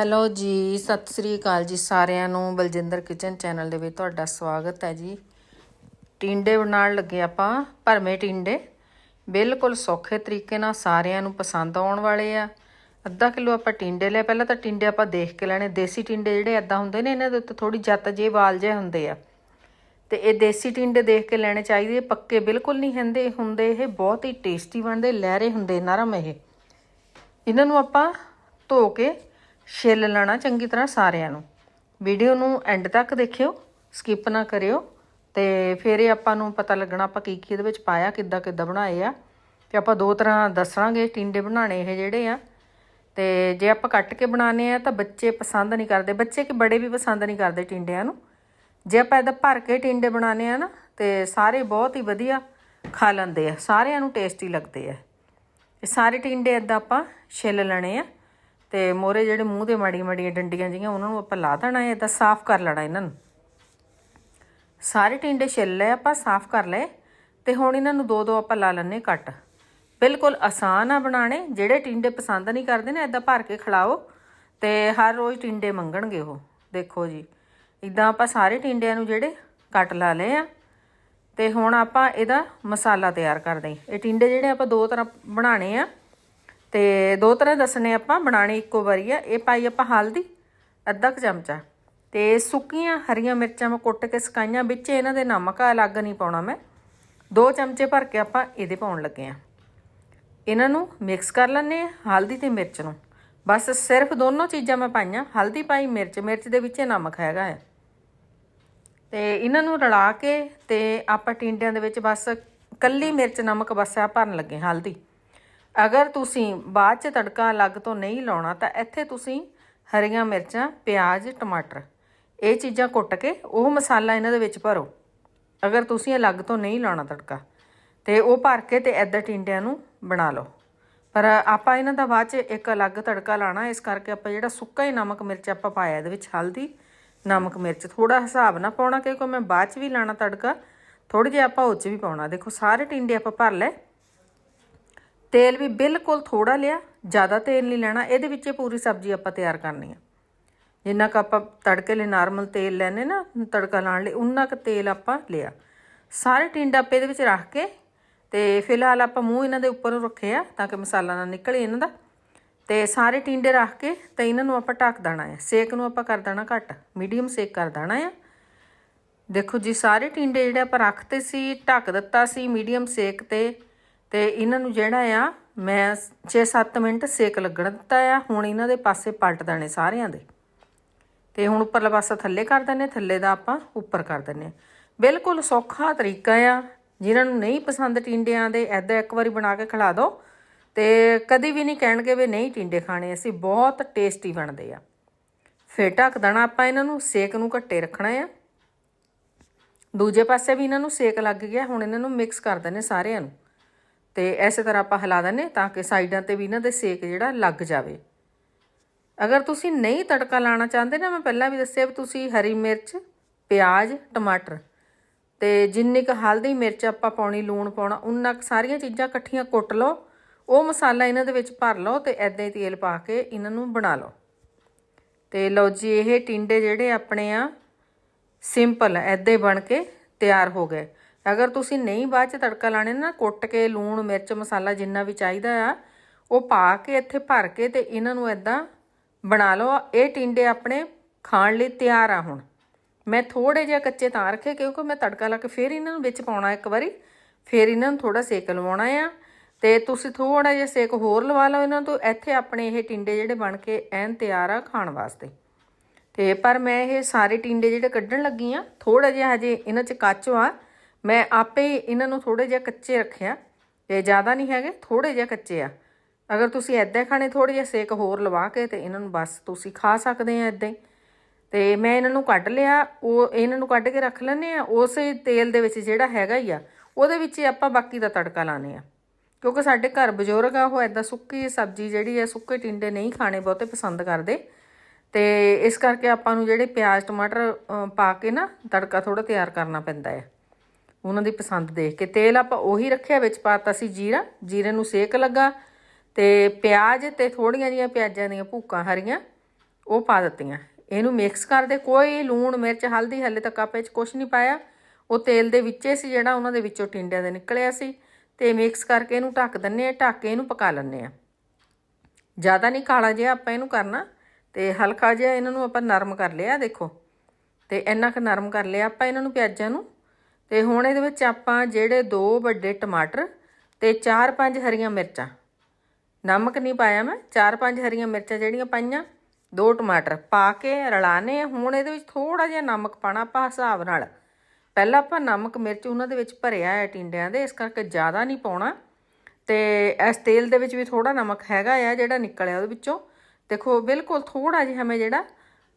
Hello ਜੀ, ਸਤਿ ਸ੍ਰੀ ਅਕਾਲ ਜੀ ਸਾਰਿਆਂ ਨੂੰ। ਬਲਜਿੰਦਰ ਕਿਚਨ ਚੈਨਲ ਦੇ ਵਿੱਚ ਤੁਹਾਡਾ ਸਵਾਗਤ ਹੈ ਜੀ। ਟਿੰਡੇ ਬਣਾਉਣ ਲੱਗੇ ਆਪਾਂ, ਭਰਮੇ ਟਿੰਡੇ। ਬਿਲਕੁਲ ਸੌਖੇ ਤਰੀਕੇ ਨਾਲ ਸਾਰਿਆਂ ਨੂੰ ਪਸੰਦ ਆਉਣ ਵਾਲੇ ਆ। ਅੱਧਾ ਕਿਲੋ ਆਪਾਂ ਟਿੰਡੇ ਲਏ ਪਹਿਲਾਂ ਤਾਂ ਟਿੰਡੇ ਆਪਾਂ ਦੇਖ ਕੇ ਲੈਣੇ। ਦੇਸੀ ਟਿੰਡੇ ਜਿਹੜੇ ਐਦਾਂ ਹੁੰਦੇ ਨੇ, ਇਹਨਾਂ ਦੇ ਉੱਤੇ ਥੋੜੀ ਜੱਤ ਜੇ ਵਾਲ ਜੇ ਹੁੰਦੇ ਆ। ਤੇ ਇਹ ਦੇਸੀ ਟਿੰਡੇ ਦੇਖ ਕੇ ਲੈਣੇ ਚਾਹੀਦੇ। ਪੱਕੇ ਬਿਲਕੁਲ ਨਹੀਂ ਹੁੰਦੇ ਹੁੰਦੇ ਇਹ ਬਹੁਤ ਹੀ ਟੇਸਟੀ ਬਣਦੇ, ਲਹਿਰੇ ਹੁੰਦੇ, ਨਰਮ ਇਹ। ਇਹਨਾਂ ਨੂੰ ਆਪਾਂ ਧੋ ਕੇ ਛਿੱਲ ਲੈਣਾ ਚੰਗੀ ਤਰ੍ਹਾਂ ਸਾਰਿਆਂ ਨੂੰ। ਵੀਡੀਓ ਨੂੰ ਐਂਡ ਤੱਕ ਦੇਖਿਓ ਸਕਿਪ ਨਾ ਕਰਿਓ ਤੇ ਫਿਰ ਇਹ ਆਪਾਂ ਨੂੰ ਪਤਾ ਲੱਗਣਾ ਆਪਾਂ ਕੀ ਕੀ ਇਹਦੇ ਵਿੱਚ ਪਾਇਆ, ਕਿੱਦਾਂ ਕਿੱਦਾਂ ਬਣਾਏ ਆ। ਤੇ ਆਪਾਂ ਦੋ ਤਰ੍ਹਾਂ ਦੱਸਾਂਗੇ, ਟਿੰਡੇ ਬਣਾਣੇ ਇਹ ਜਿਹੜੇ ਆ। ਤੇ ਜੇ ਆਪਾਂ ਕੱਟ ਕੇ ਬਣਾਣੇ ਆ ਤਾਂ ਬੱਚੇ ਪਸੰਦ ਨਹੀਂ ਕਰਦੇ। ਬੱਚੇ ਕਿ ਬੜੇ ਵੀ ਪਸੰਦ ਨਹੀਂ ਕਰਦੇ ਟਿੰਡਿਆਂ ਨੂੰ। ਜੇ ਆਪਾਂ ਇਹਦਾ ਭਰ ਕੇ ਟਿੰਡੇ ਬਣਾਣੇ ਆ ਨਾ, ਤੇ ਸਾਰੇ ਬਹੁਤ ਹੀ ਵਧੀਆ ਖਾ ਲੈਂਦੇ ਆ। ਸਾਰਿਆਂ ਨੂੰ ਟੇਸਟੀ ਲੱਗਦੇ ਆ। ਇਹ ਸਾਰੇ ਟਿੰਡੇ ਇਦਾਂ ਆਪਾਂ ਛਿੱਲ ਲੈਣੇ ਆ। ਤੇ ਮੋਰੇ ਜਿਹੜੇ ਮੂੰਹ ਦੇ ਮਾੜੀ ਮਾੜੀਆਂ ਡੰਡੀਆਂ ਜੀਆਂ ਉਹਨਾਂ ਨੂੰ ਆਪਾਂ ਲਾ ਦੇਣਾ ਹੈ ਇਦਾਂ ਸਾਫ਼ ਕਰ ਲੈਣਾ ਇਹਨਾਂ ਨੂੰ। ਸਾਰੇ ਟਿੰਡੇ ਛਿੱਲ ਲਏ, ਆਪਾਂ ਸਾਫ਼ ਕਰ ਲਏ, ਤੇ ਹੁਣ ਇਹਨਾਂ ਨੂੰ ਦੋ ਦੋ ਆਪਾਂ ਲਾ ਲੈਣੇ ਕੱਟ ਬਿਲਕੁਲ ਆਸਾਨ ਆ ਬਣਾਣੇ ਜਿਹੜੇ ਟਿੰਡੇ ਪਸੰਦ ਨਹੀਂ ਕਰਦੇ ਨੇ ਇਦਾਂ ਭਰ ਕੇ ਖਿਲਾਓ, ਤੇ ਹਰ ਰੋਜ਼ ਟਿੰਡੇ ਮੰਗਣਗੇ ਉਹ, ਦੇਖੋ ਜੀ। ਇਦਾਂ ਆਪਾਂ ਸਾਰੇ ਟਿੰਡਿਆਂ ਨੂੰ ਜਿਹੜੇ ਕੱਟ ਲਾ ਲਏ ਆ, ਤੇ ਹੁਣ ਆਪਾਂ ਇਹਦਾ ਮਸਾਲਾ ਤਿਆਰ ਕਰਦੇ ਹਾਂ। ਇਹ ਟਿੰਡੇ ਜਿਹੜੇ ਆਪਾਂ ਦੋ ਤਰ੍ਹਾਂ ਬਣਾਣੇ ਆ ਤੇ ਦੋ ਤਰ੍ਹਾਂ ਦੱਸਣੇ ਆਪਾਂ ਬਣਾਣੇ ਇੱਕੋ ਵਾਰੀ ਆ। ਇਹ ਪਾਈ ਆਪਾਂ ਹਲਦੀ, ਅੱਧਾ ਕੁ ਚਮਚਾ। ਤੇ ਸੁੱਕੀਆਂ ਹਰੀਆਂ ਮਿਰਚਾਂ ਮੈਂ ਕੁੱਟ ਕੇ ਸਕਾਈਆਂ, ਵਿੱਚ ਇਹਨਾਂ ਦੇ ਨਮਕ ਅਲੱਗ ਨਹੀਂ ਪਾਉਣਾ ਮੈਂ। ਦੋ ਚਮਚੇ ਭਰ ਕੇ ਆਪਾਂ ਇਹਦੇ ਪਾਉਣ ਲੱਗੇ ਆ। ਇਹਨਾਂ ਨੂੰ ਮਿਕਸ ਕਰ ਲੈਣੇ ਆ, ਹਲਦੀ ਤੇ ਮਿਰਚ ਨੂੰ। ਬਸ ਸਿਰਫ ਦੋਨੋਂ ਚੀਜ਼ਾਂ ਮੈਂ ਪਾਈਆਂ, ਹਲਦੀ ਪਾਈ, ਮਿਰਚ। ਮਿਰਚ ਦੇ ਵਿੱਚ ਨਮਕ ਹੈਗਾ ਹੈ ਤੇ ਇਹਨਾਂ ਨੂੰ ਰਲਾ ਕੇ ਤੇ ਆਪਾਂ ਟਿੰਡਿਆਂ ਦੇ ਵਿੱਚ ਬਸ ਕੱਲੀ ਮਿਰਚ ਨਮਕ ਬਸ ਆ ਭਰਨ ਲੱਗੇ, ਹਲਦੀ। ਅਗਰ ਤੁਸੀਂ ਬਾਅਦ ਚ ਤੜਕਾ ਅਲੱਗ ਤੋਂ ਨਹੀਂ ਲਾਉਣਾ, ਤਾਂ ਇੱਥੇ ਤੁਸੀਂ ਹਰੀਆਂ ਮਿਰਚਾਂ, ਪਿਆਜ਼, ਟਮਾਟਰ। ਇਹ ਚੀਜ਼ਾਂ ਕੁੱਟ ਕੇ ਉਹ ਮਸਾਲਾ ਇਹਨਾਂ ਦੇ ਵਿੱਚ ਭਰੋ। ਅਗਰ ਤੁਸੀਂ ਅਲੱਗ ਤੋਂ ਨਹੀਂ ਲਾਉਣਾ ਤੜਕਾ, ਤੇ ਉਹ ਭਰ ਕੇ ਤੇ ਐਦਾਂ ਟਿੰਡਿਆਂ ਨੂੰ ਬਣਾ ਲਓ। ਪਰ ਆਪਾਂ ਇਹਨਾਂ ਦਾ ਬਾਅਦ ਚ ਇੱਕ ਅਲੱਗ ਤੜਕਾ ਲਾਣਾ ਇਸ ਕਰਕੇ ਆਪਾਂ ਜਿਹੜਾ ਸੁੱਕਾ ਹੀ ਨਮਕ ਮਿਰਚ ਆਪਾਂ ਪਾਇਆ, ਇਹਦੇ ਵਿੱਚ ਹਲਦੀ, ਨਮਕ ਮਿਰਚ ਥੋੜਾ ਹਿਸਾਬ ਨਾਲ ਪਾਉਣਾ, ਕਿਉਂਕਿ ਮੈਂ ਬਾਅਦ ਚ ਵੀ ਲਾਣਾ ਤੜਕਾ ਥੋੜੇ ਜਿਹਾ ਆਪਾਂ ਉਹ ਚ ਵੀ ਪਾਉਣਾ। ਦੇਖੋ, ਸਾਰੇ ਟਿੰਡੇ ਆਪਾਂ ਭਰ ਲਏ ਤੇਲ ਵੀ ਬਿਲਕੁਲ ਥੋੜਾ ਲਿਆ, ਜ਼ਿਆਦਾ ਤੇਲ ਨਹੀਂ ਲੈਣਾ, ਇਹਦੇ ਵਿੱਚ ਹੀ ਪੂਰੀ ਸਬਜ਼ੀ ਆਪਾਂ ਤਿਆਰ ਕਰਨੀ ਆ। ਜਿੰਨਾ ਕ ਆਪਾਂ ਤੜਕੇ ਲਈ ਨਾਰਮਲ ਤੇਲ ਲੈਨੇ ਨਾ, ਤੜਕਾ ਲਾਉਣ ਲਈ, ਉਨਾ ਕ ਤੇਲ ਆਪਾਂ ਲਿਆ। ਸਾਰੇ ਟਿੰਡੇ ਆਪਾਂ ਇਹਦੇ ਵਿੱਚ ਰੱਖ ਕੇ, ਤੇ ਫਿਲਹਾਲ ਆਪਾਂ ਮੂੰਹ ਇਹਨਾਂ ਦੇ ਉੱਪਰ ਰੱਖੇ ਆ, ਤਾਂ ਕਿ ਮਸਾਲਾ ਨਾ ਨਿਕਲੇ ਇਹਨਾਂ ਦਾ। ਤੇ ਸਾਰੇ ਟਿੰਡੇ ਰੱਖ ਕੇ ਤੇ ਇਹਨਾਂ ਨੂੰ ਆਪਾਂ ਢੱਕ ਦੇਣਾ ਹੈ ਸੇਕ ਨੂੰ ਆਪਾਂ ਕਰ ਦੇਣਾ ਘੱਟ, ਮੀਡੀਅਮ ਸੇਕ ਕਰ ਦੇਣਾ ਹੈ ਦੇਖੋ ਜੀ, ਸਾਰੇ ਟਿੰਡੇ ਜਿਹੜੇ ਆਪਾਂ ਰੱਖਤੇ ਸੀ, ਢੱਕ ਦਿੱਤਾ ਸੀ ਮੀਡੀਅਮ ਸੇਕ ਤੇ ਤੇ ਇਹਨਾਂ ਨੂੰ ਜਿਹੜਾ ਆ, ਮੈਂ 6-7 ਮਿੰਟ ਸੇਕ ਲੱਗਣ ਦਿੱਤਾ ਆ। ਹੁਣ ਇਹਨਾਂ ਦੇ ਪਾਸੇ ਪਲਟ ਦੇਣੇ ਸਾਰਿਆਂ ਦੇ। ਤੇ ਹੁਣ ਉੱਪਰਲਾ ਪਾਸਾ ਥੱਲੇ ਕਰ ਦਿੰਨੇ ਥੱਲੇ ਦਾ ਆਪਾਂ ਉੱਪਰ ਕਰ ਦਿੰਨੇ ਬਿਲਕੁਲ ਸੌਖਾ ਤਰੀਕਾ ਆ। ਜਿਨ੍ਹਾਂ ਨੂੰ ਨਹੀਂ ਪਸੰਦ ਟਿੰਡਿਆਂ ਦੇ ਐਦਾਂ ਇੱਕ ਵਾਰੀ ਬਣਾ ਕੇ ਖਿਲਾ ਦਿਓ ਤੇ ਕਦੀ ਵੀ ਨਹੀਂ ਕਹਿਣਗੇ ਵੀ ਨਹੀਂ ਟਿੰਡੇ ਖਾਣੇ, ਅਸੀਂ ਬਹੁਤ ਟੇਸਟੀ ਬਣਦੇ ਆ। ਫੇਰ ਢੱਕ ਦੇਣਾ ਆਪਾਂ ਇਹਨਾਂ ਨੂੰ, ਸੇਕ ਨੂੰ ਘੱਟੇ ਰੱਖਣਾ ਆ। ਦੂਜੇ ਪਾਸੇ ਵੀ ਇਹਨਾਂ ਨੂੰ ਸੇਕ ਲੱਗ ਗਿਆ, ਹੁਣ ਇਹਨਾਂ ਨੂੰ ਮਿਕਸ ਕਰ ਦਿੰਨੇ ਸਾਰਿਆਂ ਨੂੰ। ਤੇ ਐਸੇ ਤਰ੍ਹਾਂ ਆਪਾਂ ਹਿਲਾ ਦਿੰਨੇ ਤਾਂ ਕਿ ਸਾਈਡਾਂ ਤੇ ਵੀ ਇਹਨਾਂ ਦੇ ਸੇਕ ਜਿਹੜਾ ਲੱਗ ਜਾਵੇ। ਅਗਰ ਤੁਸੀਂ ਨਹੀਂ ਤੜਕਾ ਲਾਣਾ ਚਾਹੁੰਦੇ ਨਾ, ਮੈਂ ਪਹਿਲਾਂ ਵੀ ਦੱਸਿਆ ਵੀ ਤੁਸੀਂ ਹਰੀ ਮਿਰਚ, ਪਿਆਜ਼, ਟਮਾਟਰ ਤੇ ਜਿੰਨੀ ਕੁ ਹਲਦੀ ਮਿਰਚ ਆਪਾਂ ਪਾਉਣੀ, ਲੂਣ ਪਾਉਣਾ ਉਨਾ ਕੁ ਸਾਰੀਆਂ ਚੀਜ਼ਾਂ ਇਕੱਠੀਆਂ ਕੁੱਟ ਲਓ। ਉਹ ਮਸਾਲਾ ਇਹਨਾਂ ਦੇ ਵਿੱਚ ਭਰ ਲਓ ਤੇ ਐਦਾਂ ਹੀ ਤੇਲ ਪਾ ਕੇ ਇਹਨਾਂ ਨੂੰ ਬਣਾ ਲਓ। ਤੇ ਲਓ ਜੀ, ਇਹ ਟਿੰਡੇ ਜਿਹੜੇ ਆਪਣੇ ਆ, ਸਿੰਪਲ ਐਦਾਂ ਹੀ ਬਣ ਕੇ ਤਿਆਰ ਹੋ ਗਏ। ਅਗਰ ਤੁਸੀਂ ਨਹੀਂ ਬਾਅਦ ਚ ਤੜਕਾ ਲਾਣੇ ਨਾ ਕੁੱਟ ਕੇ, ਲੂਣ, ਮਿਰਚ, ਮਸਾਲਾ ਜਿੰਨਾ ਵੀ ਚਾਹੀਦਾ ਆ, ਉਹ ਪਾ ਕੇ ਇੱਥੇ ਭਰ ਕੇ ਤੇ ਇਹਨਾਂ ਨੂੰ ਐਦਾਂ ਬਣਾ ਲਓ। ਇਹ ਟਿੰਡੇ ਆਪਣੇ ਖਾਣ ਲਈ ਤਿਆਰ ਆ ਹੁਣ। ਮੈਂ ਥੋੜੇ ਜਿਹਾ ਕੱਚੇ ਤਾਂ ਰੱਖੇ, ਕਿਉਂਕਿ ਮੈਂ ਤੜਕਾ ਲਾ ਕੇ ਫਿਰ ਇਹਨਾਂ ਨੂੰ ਵਿੱਚ ਪਾਉਣਾ ਇੱਕ ਵਾਰੀ। ਫਿਰ ਇਹਨਾਂ ਨੂੰ ਥੋੜਾ ਸੇਕ ਲਵਾਉਣਾ ਆ। ਤੇ ਤੁਸੀਂ ਥੋੜਾ ਜਿਹਾ ਸੇਕ ਹੋਰ ਲਵਾ ਲਓ ਇਹਨਾਂ ਤੋਂ। ਇੱਥੇ ਆਪਣੇ ਇਹ ਟਿੰਡੇ ਜਿਹੜੇ ਬਣ ਕੇ ਐਨ ਤਿਆਰ ਆ ਖਾਣ ਵਾਸਤੇ। ਤੇ ਪਰ ਮੈਂ ਇਹ ਸਾਰੇ ਟਿੰਡੇ ਜਿਹੜੇ ਕੱਢਣ ਲੱਗੀ ਆ ਥੋੜਾ ਜਿਹਾ ਹਜੇ ਇਹਨਾਂ 'ਚ ਕੱਚ ਆ। ਮੈਂ ਆਪੇ ਇਹਨਾਂ ਨੂੰ ਥੋੜੇ ਜਿਹਾ ਕੱਚੇ ਰੱਖਿਆ। ਤੇ ਜ਼ਿਆਦਾ ਨਹੀਂ ਹੈਗੇ ਥੋੜੇ ਜਿਹਾ ਕੱਚੇ ਆ। ਅਗਰ ਤੁਸੀਂ ਐਦਾਂ ਖਾਣੇ ਥੋੜੇ ਜਿਹਾ ਸੇਕ ਹੋਰ ਲਵਾ ਕੇ ਤੇ ਇਹਨਾਂ ਨੂੰ ਬਸ ਤੁਸੀਂ ਖਾ ਸਕਦੇ ਆ ਐਦਾਂ ਹੀ। ਤੇ ਮੈਂ ਇਹਨਾਂ ਨੂੰ ਕੱਢ ਲਿਆ, ਉਹ ਇਹਨਾਂ ਨੂੰ ਕੱਢ ਕੇ ਰੱਖ ਲੈਣੇ ਆ। ਉਸੇ ਤੇਲ ਦੇ ਵਿੱਚ ਜਿਹੜਾ ਹੈਗਾ ਹੀ ਆ, ਉਹਦੇ ਵਿੱਚ ਹੀ ਆਪਾਂ ਬਾਕੀ ਦਾ ਤੜਕਾ ਲਾਣੇ ਆ। ਕਿਉਂਕਿ ਸਾਡੇ ਘਰ ਬਜ਼ੁਰਗ ਆ, ਉਹ ਐਦਾਂ ਸੁੱਕੀ ਸਬਜ਼ੀ ਜਿਹੜੀ ਹੈ ਸੁੱਕੇ ਟਿੰਡੇ ਨਹੀਂ ਖਾਣੇ ਬਹੁਤੇ ਪਸੰਦ ਕਰਦੇ। ਤੇ ਇਸ ਕਰਕੇ ਆਪਾਂ ਨੂੰ ਜਿਹੜੇ ਪਿਆਜ਼, ਟਮਾਟਰ ਪਾ ਕੇ ਨਾ ਤੜਕਾ ਥੋੜਾ ਤਿਆਰ ਕਰਨਾ ਪੈਂਦਾ ਹੈ ਉਹਨਾਂ ਦੀ ਪਸੰਦ ਦੇਖ ਕੇ। ਤੇਲ ਆਪਾਂ ਉਹੀ ਰੱਖਿਆ, ਵਿੱਚ ਪਾਤਾ ਸੀ ਜੀਰਾ। ਜੀਰੇ ਨੂੰ ਸੇਕ ਲੱਗਾ ਤੇ ਪਿਆਜ਼ ਤੇ ਥੋੜੀਆਂ ਜੀਆਂ ਪਿਆਜ਼ਾਂ ਦੀਆਂ ਭੂਕਾਂ ਹਰੀਆਂ, ਉਹ ਪਾ ਦਿੱਤੀਆਂ। ਇਹਨੂੰ ਮਿਕਸ ਕਰਦੇ, ਕੋਈ ਲੂਣ, ਮਿਰਚ, ਹਲਦੀ ਹਲੇ ਤੱਕ ਆਪੇ ਚ ਕੁਝ ਨਹੀਂ ਪਾਇਆ। ਉਹ ਤੇਲ ਦੇ ਵਿੱਚੇ ਸੀ ਜਿਹੜਾ ਉਹਨਾਂ ਦੇ ਵਿੱਚੋਂ ਟਿੰਡਿਆਂ ਦੇ ਨਿਕਲਿਆ ਸੀ। ਤੇ ਮਿਕਸ ਕਰਕੇ ਇਹਨੂੰ ਢੱਕ ਦਿੰਨੇ ਆ ਢੱਕ ਕੇ ਇਹਨੂੰ ਪਕਾ ਲੈਂਦੇ ਆ ਜ਼ਿਆਦਾ ਨਹੀਂ ਕਾਲਾ ਜਿਹਾ ਆਪਾਂ ਇਹਨੂੰ ਕਰਨਾ ਤੇ ਹਲਕਾ ਜਿਹਾ ਇਹਨਾਂ ਨੂੰ ਆਪਾਂ ਨਰਮ ਕਰ ਲਿਆ ਦੇਖੋ। ਤੇ ਇੰਨਾ ਕੁ ਨਰਮ ਕਰ ਲਿਆ ਆਪਾਂ ਇਹਨਾਂ ਨੂੰ ਪਿਆਜ਼ਾਂ ਨੂੰ। ਤੇ ਹੁਣ ਇਹਦੇ ਵਿੱਚ ਆਪਾਂ ਜਿਹੜੇ ਦੋ ਵੱਡੇ ਟਮਾਟਰ ਤੇ ਚਾਰ ਪੰਜ ਹਰੀਆਂ ਮਿਰਚਾਂ। ਨਮਕ ਨਹੀਂ ਪਾਇਆ ਮੈਂ, ਚਾਰ ਪੰਜ ਹਰੀਆਂ ਮਿਰਚਾਂ ਜਿਹੜੀਆਂ ਪਾਈਆਂ, ਦੋ ਟਮਾਟਰ ਪਾ ਕੇ ਰਲਾਣੇ ਆ। ਹੁਣ ਇਹਦੇ ਵਿੱਚ ਥੋੜਾ ਜਿਹਾ ਨਮਕ ਪਾਣਾ ਆਪਾਂ ਹਿਸਾਬ ਨਾਲ। ਪਹਿਲਾਂ ਆਪਾਂ ਨਮਕ ਮਿਰਚ ਉਹਨਾਂ ਦੇ ਵਿੱਚ ਭਰਿਆ ਹੈ ਟਿੰਡਿਆਂ ਦੇ, ਇਸ ਕਰਕੇ ਜ਼ਿਆਦਾ ਨਹੀਂ ਪਾਉਣਾ। ਤੇ ਇਸ ਤੇਲ ਦੇ ਵਿੱਚ ਵੀ ਥੋੜਾ ਨਮਕ ਹੈਗਾ ਆ ਜਿਹੜਾ ਨਿਕਲਿਆ ਉਹਦੇ ਵਿੱਚੋਂ। ਦੇਖੋ, ਬਿਲਕੁਲ ਥੋੜਾ ਜਿਹਾ ਮੈਂ ਜਿਹੜਾ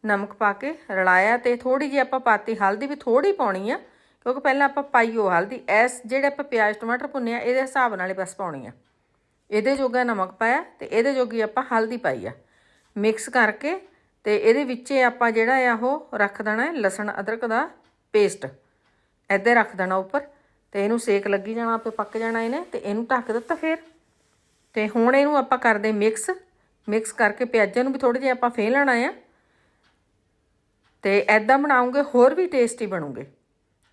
ਨਮਕ ਪਾ ਕੇ ਰਲਾਇਆ ਤੇ ਥੋੜੀ ਜਿਹੀ ਆਪਾਂ ਪਾਤੀ, ਹਲਦੀ ਵੀ ਥੋੜੀ ਪਾਉਣੀ ਆ। ਕਿਉਂਕਿ ਪਹਿਲਾਂ ਆਪਾਂ ਪਾਈ ਉਹ ਹਲਦੀ, ਐਸ ਜਿਹੜੇ ਆਪਾਂ ਪਿਆਜ਼, ਟਮਾਟਰ ਭੁੰਨਿਆ ਇਹਦੇ ਹਿਸਾਬ ਨਾਲ ਹੀ ਬਸ ਪਾਉਣੀ ਆ। ਇਹਦੇ ਜੋਗਾ ਨਮਕ ਪਾਇਆ ਤੇ ਇਹਦੇ ਜੋਗੀ ਆਪਾਂ ਹਲਦੀ ਪਾਈ ਆ। ਮਿਕਸ ਕਰਕੇ ਤੇ ਇਹਦੇ ਵਿੱਚ ਆਪਾਂ ਜਿਹੜਾ ਆ ਉਹ ਰੱਖ ਦੇਣਾ ਹੈ ਲਸਣ ਅਦਰਕ ਦਾ ਪੇਸਟ। ਇੱਧਰ ਰੱਖ ਦੇਣਾ ਉੱਪਰ ਤੇ ਇਹਨੂੰ ਸੇਕ ਲੱਗੀ ਜਾਣਾ, ਆਪੇ ਪੱਕ ਜਾਣਾ ਇਹਨੇ ਤੇ ਇਹਨੂੰ ਢੱਕ ਦਿੱਤਾ ਫਿਰ। ਤੇ ਹੁਣ ਇਹਨੂੰ ਆਪਾਂ ਕਰਦੇ ਮਿਕਸ। ਮਿਕਸ ਕਰਕੇ ਪਿਆਜ਼ਾਂ ਨੂੰ ਵੀ ਥੋੜੇ ਜਿਹਾ ਆਪਾਂ ਫੇਹ ਲੈਣਾ ਆ। ਤੇ ਐਦਾਂ ਬਣਾਉਂਗੇ, ਹੋਰ ਵੀ ਟੇਸਟੀ ਬਣੂਗੇ।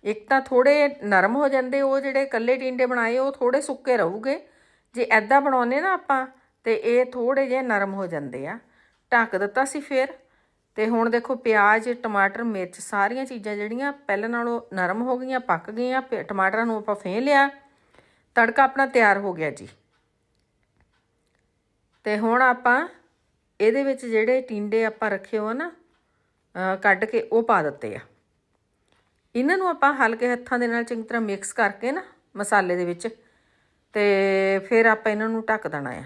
ਇੱਕ ਤਾਂ ਥੋੜੇ ਨਰਮ ਹੋ ਜਾਂਦੇ, ਉਹ ਜਿਹੜੇ ਕੱਲੇ ਟਿੰਡੇ ਬਣਾਏ, ਉਹ ਥੋੜੇ ਸੁੱਕੇ ਰਹੂਗੇ। ਜੇ ਐਦਾਂ ਬਣਾਉਨੇ ਨਾ ਆਪਾਂ, ਤੇ ਇਹ ਥੋੜੇ ਜਿਹੇ ਨਰਮ ਹੋ ਜਾਂਦੇ ਆ। ਢੱਕ ਦਿੱਤਾ ਸੀ ਫਿਰ, ਤੇ ਹੁਣ ਦੇਖੋ ਪਿਆਜ਼, ਟਮਾਟਰ, ਮਿਰਚ ਸਾਰੀਆਂ ਚੀਜ਼ਾਂ ਜਿਹੜੀਆਂ ਪਹਿਲਾਂ ਨਾਲੋਂ ਨਰਮ ਹੋ ਗਈਆਂ, ਪੱਕ ਗਈਆਂ ਪ- ਟਮਾਟਰਾਂ ਨੂੰ ਆਪਾਂ ਫੇਹ ਲਿਆ। ਤੜਕਾ ਆਪਣਾ ਤਿਆਰ ਹੋ ਗਿਆ ਜੀ। ਤੇ ਹੁਣ ਆਪਾਂ ਇਹਦੇ ਵਿੱਚ ਜਿਹੜੇ ਟਿੰਡੇ ਆਪਾਂ ਰੱਖੇ ਹੋ ਨਾ ਕੱਢ ਕੇ ਉਹ ਪਾ ਦਿੱਤੇ ਆ। ਇਹਨਾਂ ਨੂੰ ਆਪਾਂ ਹਲਕੇ ਹੱਥਾਂ ਦੇ ਨਾਲ ਚੰਗੀ ਤਰ੍ਹਾਂ ਮਿਕਸ ਕਰਕੇ ਨਾ ਮਸਾਲੇ ਦੇ ਵਿੱਚ ਤੇ ਫਿਰ ਆਪਾਂ ਇਹਨਾਂ ਨੂੰ ਢੱਕ ਦੇਣਾ ਆ।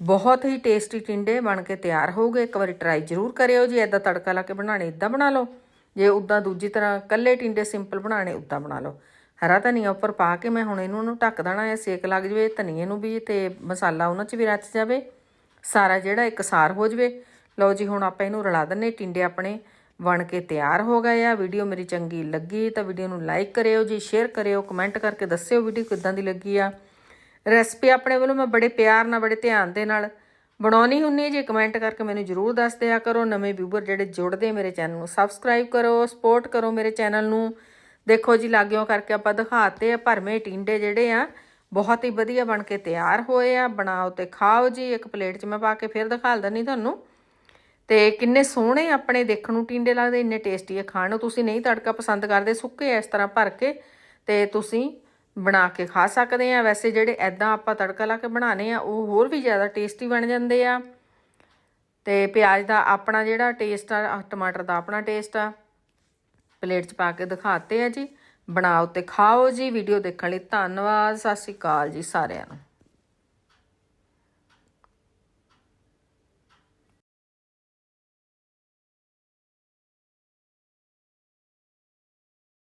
ਬਹੁਤ ਹੀ ਟੇਸਟੀ ਟਿੰਡੇ ਬਣ ਕੇ ਤਿਆਰ ਹੋ ਇੱਕ ਵਾਰੀ ਟਰਾਈ ਜ਼ਰੂਰ ਕਰਿਓ ਜੀ ਐਦਾਂ ਤੜਕਾ ਲਾ ਕੇ ਬਣਾਣੇ ਇਦਾਂ ਬਣਾ ਲਓ। ਜੇ ਉਦਾਂ ਦੂਜੀ ਤਰ੍ਹਾਂ ਕੱਲੇ ਟਿੰਡੇ ਸਿੰਪਲ ਬਣਾਣੇ ਉਦਾਂ ਬਣਾ ਲਓ। ਹਰਾ ਧਨੀਆ ਉੱਪਰ ਪਾ ਕੇ ਮੈਂ ਹੁਣ ਇਹਨੂੰ ਨੂੰ ਢੱਕ ਦੇਣਾ ਹੈ ਸੇਕ ਲੱਗ ਜਵੇ ਧਨੀਏ ਨੂੰ ਵੀ ਤੇ ਮਸਾਲਾ ਉਹਨਾਂ 'ਚ ਵੀ ਰਚ ਜਾਵੇ। ਸਾਰਾ ਜਿਹੜਾ ਇਕਸਾਰ ਹੋ ਜਵੇ। ਲਓ ਜੀ, ਹੁਣ ਆਪਾਂ ਇਹਨੂੰ ਰਲਾ ਦਿੰਨੇ ਟਿੰਡੇ ਆਪਣੇ। ਬਣ ਕੇ ਤਿਆਰ ਹੋ ਗਏ ਆ। ਵੀਡੀਓ ਮੇਰੀ ਚੰਗੀ ਲੱਗੀ ਤਾਂ ਵੀਡੀਓ ਨੂੰ ਲਾਈਕ ਕਰਿਓ ਜੀ, ਸ਼ੇਅਰ ਕਰਿਓ, ਕਮੈਂਟ ਕਰਕੇ ਦੱਸਿਓ ਵੀਡੀਓ ਕਿੱਦਾਂ ਦੀ ਲੱਗੀ ਆ। ਰੈਸਪੀ ਆਪਣੇ ਵੱਲੋਂ ਮੈਂ ਬੜੇ ਪਿਆਰ ਨਾਲ, ਬੜੇ ਧਿਆਨ ਦੇ ਨਾਲ ਬਣਾਉਣੀ ਹੁੰਨੀ ਹੈ ਜੀ। ਕਮੈਂਟ ਕਰਕੇ ਮੈਨੂੰ ਜਰੂਰ ਦੱਸ ਦਿਆ ਕਰੋ। ਨਵੇਂ ਵਿਊਅਰ ਜਿਹੜੇ ਜੁੜਦੇ ਮੇਰੇ ਚੈਨਲ ਨੂੰ ਸਬਸਕ੍ਰਾਈਬ ਕਰੋ, ਸਪੋਰਟ ਕਰੋ ਮੇਰੇ ਚੈਨਲ ਨੂੰ। ਦੇਖੋ ਜੀ, ਲਾਗਿਓ ਕਰਕੇ ਆਪਾਂ ਦਿਖਾਤੇ ਆ, ਭਰਮੇ ਟਿੰਡੇ ਜਿਹੜੇ ਆ, ਬਹੁਤ ਹੀ ਵਧੀਆ ਬਣ ਕੇ ਤਿਆਰ ਹੋਏ ਆ। ਬਣਾਓ ਤੇ ਖਾਓ ਜੀ। ਇੱਕ ਪਲੇਟ 'ਚ ਮੈਂ ਪਾ ਕੇ ਫਿਰ ਦਿਖਾ ਦਿੰਨੀ ਤੁਹਾਨੂੰ। ਤੇ ਕਿੰਨੇ ਸੋਹਣੇ ਆਪਣੇ ਦੇਖਣ ਨੂੰ ਟਿੰਡੇ ਲੱਗਦੇ, ਇੰਨੇ ਟੇਸਟੀ ਆ ਖਾਣ ਨੂੰ। ਤੁਸੀਂ ਨਹੀਂ ਤੜਕਾ ਪਸੰਦ ਕਰਦੇ, ਸੁੱਕੇ ਇਸ ਤਰ੍ਹਾਂ ਭਰ ਕੇ ਤੇ ਤੁਸੀਂ ਬਣਾ ਕੇ ਖਾ ਸਕਦੇ ਆ। ਵੈਸੇ ਜਿਹੜੇ ਐਦਾਂ ਆਪਾਂ ਤੜਕਾ ਲਾ ਕੇ ਬਣਾਣੇ ਆ, ਉਹ ਹੋਰ ਵੀ ਜ਼ਿਆਦਾ ਟੇਸਟੀ ਬਣ ਜਾਂਦੇ ਆ। ਤੇ ਪਿਆਜ਼ ਦਾ ਆਪਣਾ ਜਿਹੜਾ ਟੇਸਟ ਆ ਆਹ ਟਮਾਟਰ ਦਾ ਆਪਣਾ ਟੇਸਟ ਆ। ਪਲੇਟ 'ਚ ਪਾ ਕੇ ਦਿਖਾਤੇ ਆ ਜੀ। ਬਣਾਓ ਤੇ ਖਾਓ ਜੀ। ਵੀਡੀਓ ਦੇਖਣ ਲਈ ਧੰਨਵਾਦ। ਸਤਿ ਸ਼੍ਰੀ ਅਕਾਲ ਜੀ ਸਾਰਿਆਂ ਨੂੰ।